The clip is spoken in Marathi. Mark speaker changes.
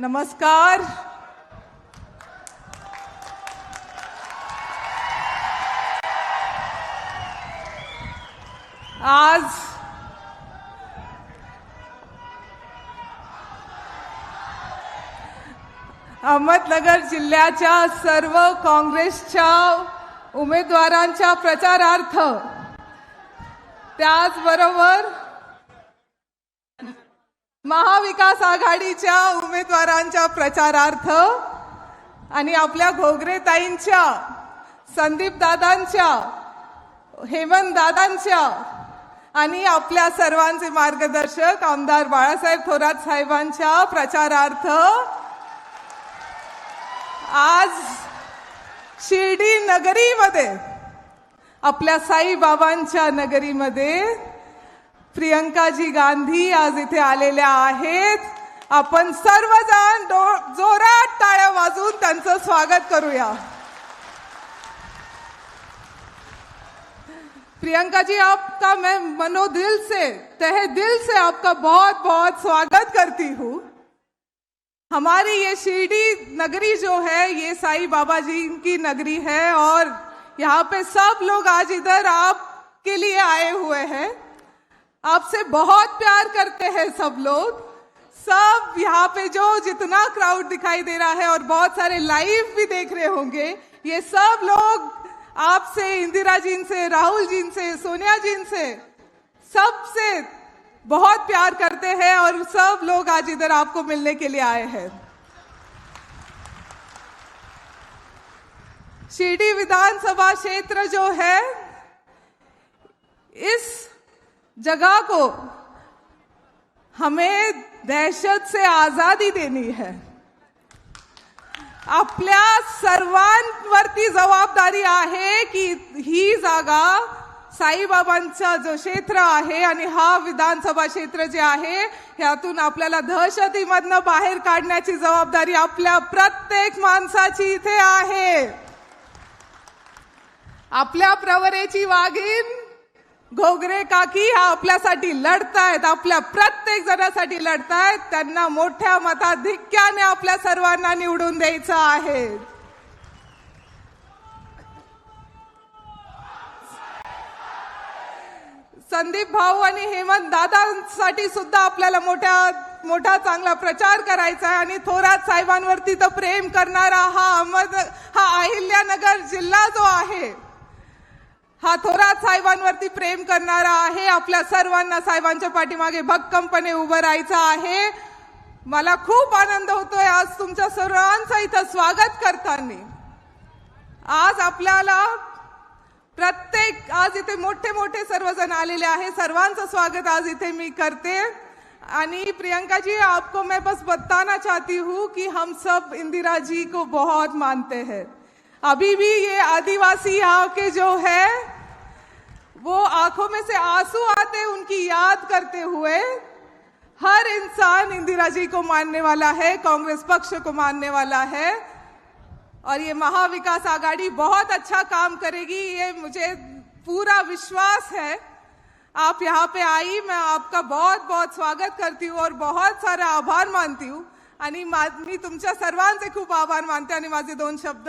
Speaker 1: नमस्कार. आज अहमदनगर जिल्ह्याच्या सर्व काँग्रेसच्या उमेदवारांच्या प्रचारार्थ त्याचबरोबर महाविकास आघाडीच्या उमेदवारांच्या प्रचारार्थ आणि आपल्या घोगरेताईंच्या संदीप दादांच्या हेमंत दादांच्या आणि आपल्या सर्वांचे मार्गदर्शक आमदार बाळासाहेब थोरात साहेबांच्या प्रचारार्थ आज शिर्डी नगरीमध्ये आपल्या साईबाबांच्या नगरीमध्ये प्रियंकाजी गांधी आज इथे आलेल्या आहेत. आपण सर्वजण जोरात टाळ्या वाजून त्यांचं स्वागत करूया. प्रियंका जी आपका मैं मनो दिल से तहे दिल से आपका बहुत बहुत स्वागत करती हूँ. हमारी ये शिरडी नगरी जो है ये साईं बाबा जी की नगरी है और यहाँ पे सब लोग आज इधर आपके लिए आए हुए हैं। आपसे बहुत प्यार करते हैं सब लोग। सब यहाँ पे जो जितना क्राउड दिखाई दे रहा है और बहुत सारे लाइव भी देख रहे होंगे, ये सब लोग आपसे, इंदिरा जी से, राहुल जी से, सोनिया जी से सबसे बहुत प्यार करते हैं और सब लोग आज इधर आपको मिलने के लिए आए हैं। शिरडी विधानसभा क्षेत्र जो है, इस जगह को हमें दहशत से आजादी देनी है। आपल्या सर्वांवरती जबाबदारी आहे की ही जागा साईबाबांचा जो क्षेत्र आहे आणि हा विधानसभा क्षेत्र जे आहे यातून आपल्याला दहशतीमधनं बाहेर काढण्याची जबाबदारी आपल्या प्रत्येक माणसाची इथे आहे. आपल्या प्रवरेची वाघीण घोगरे काकी हा आपल्यासाठी लढतायत आपल्या प्रत्येक जणासाठी लढतायत. त्यांना मोठ्या मताधिक्याने आपल्या सर्वांना निवडून द्यायचं आहे. संदीप भाऊ आणि हेमंत दादांसाठी सुद्धा आपल्याला मोठ्या मोठा चांगला प्रचार करायचा आहे आणि थोरात साहेबांवरती तर प्रेम करणारा हा अहमद हा अहिल्यानगर जिल्हा जो आहे हा थोरात साहेबांवरती प्रेम करणारा आहे. आपल्या सर्वांना साहेबांच्या पाठीमागे भक्कमपणे उभं राहायचं आहे. मला खूप आनंद होतोय आज तुमच्या सर्वांचं इथं स्वागत करताना. आज आपल्याला प्रत्येक आज इथे मोठे मोठे सर्वजण आलेले आहे. सर्वांचं स्वागत आज इथे मी करते. आणि प्रियंका जी आपको मैं बस बताना चाहती हूँ कि हम सब इंदिरा जी को बहुत मानते हैं. अभी भी ये आदिवासी यहाँ के जो है, वो आँखों में से आँसू आते, उनकी याद करते हुए हर इंसान इंदिरा जी को मानने वाला है, कांग्रेस पक्ष को मानने वाला है। और ये महाविकास आघाड़ी बहुत अच्छा काम करेगी, ये मुझे पूरा विश्वास है। आप यहाँ पे आई, मैं आपका बहुत बहुत स्वागत करती हूँ और बहुत सारा आभार मानती हूँ। आणि मा- तुमच्या सर्वांचे खूप आभार मानते आणि माझे दोन शब्द।